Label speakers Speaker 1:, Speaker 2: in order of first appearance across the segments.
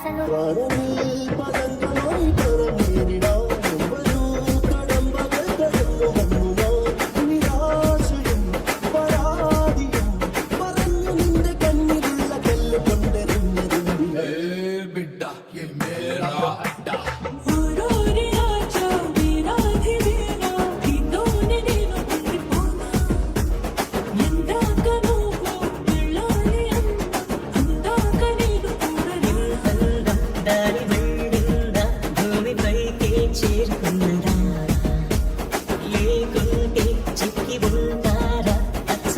Speaker 1: అసలు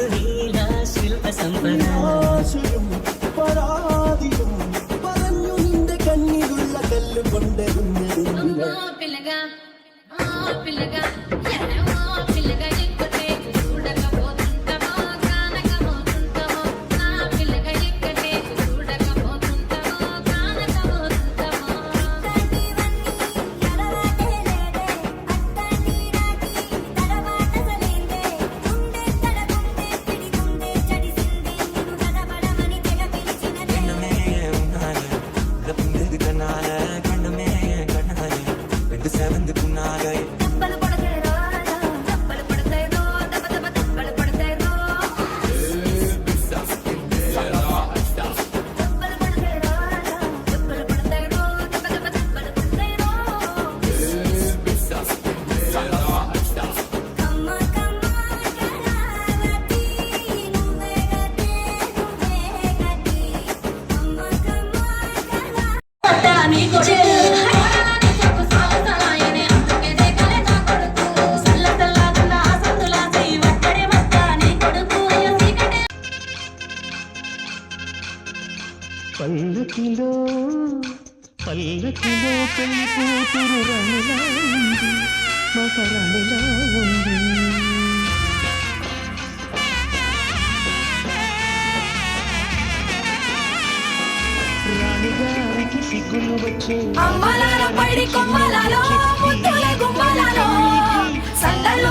Speaker 1: തസ്വീല ശില്പ സമ്പദ പരാതിയും പറഞ്ഞു നിന്റെ കണ്ണിലുള്ള കല്ല് കൊണ്ടെറിഞ്ഞ പില്ലക ആ പില്ലക எட்டு செவந்துக்கு நாளை Amigo,
Speaker 2: పల్లకిలో పల్లకిలో పెళ్ళి కూతురు రాణిలా ఉంది రాణిగారికి సిగ్గులు వచ్చే
Speaker 3: అమ్మలాల పైడి కొమ్మలలో ముద్దుల గుమ్మలలో. సందళ్ళు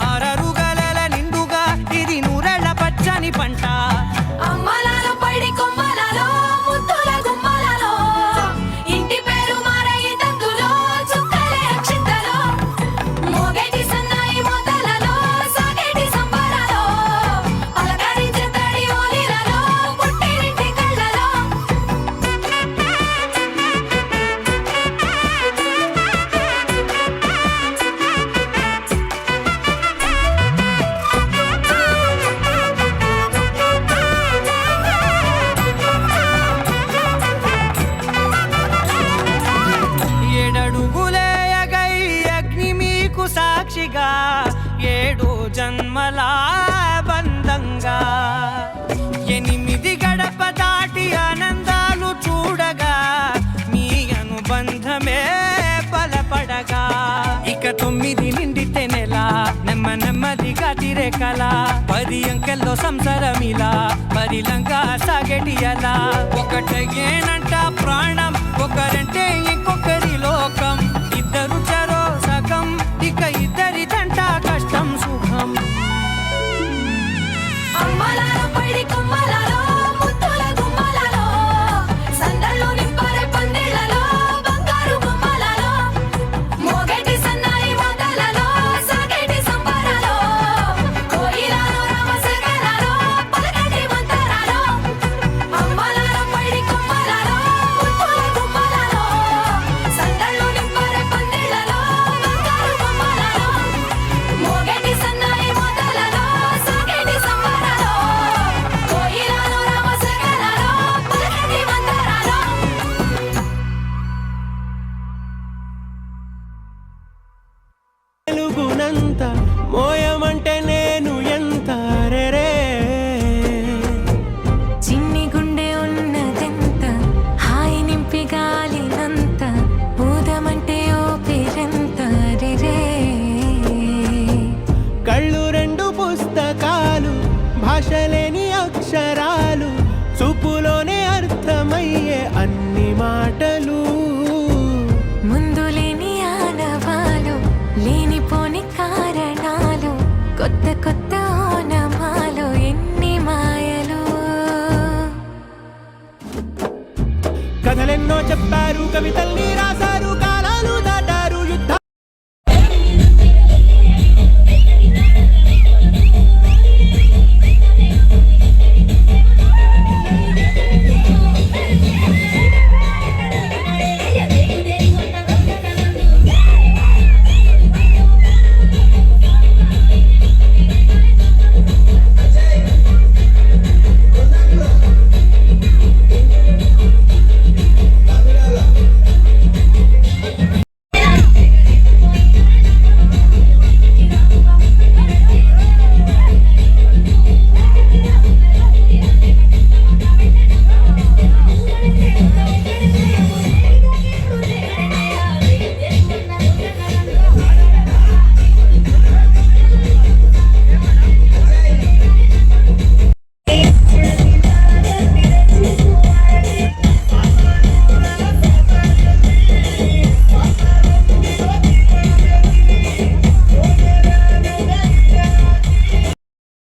Speaker 4: 穿插 జన్మలా బంధంగా. ఎనిమిది గడప దాటి ఆనందాలు చూడగా మీ అనుబంధమే బలపడగా. ఇక తొమ్మిది నిండితే నెల నెమ్మ నెమ్మదిగా తిరే కళ పది అంకెల్లో సంసారమిలా పది పరిలంగా సాగటి అలా ఒకటేనంట ప్రాణ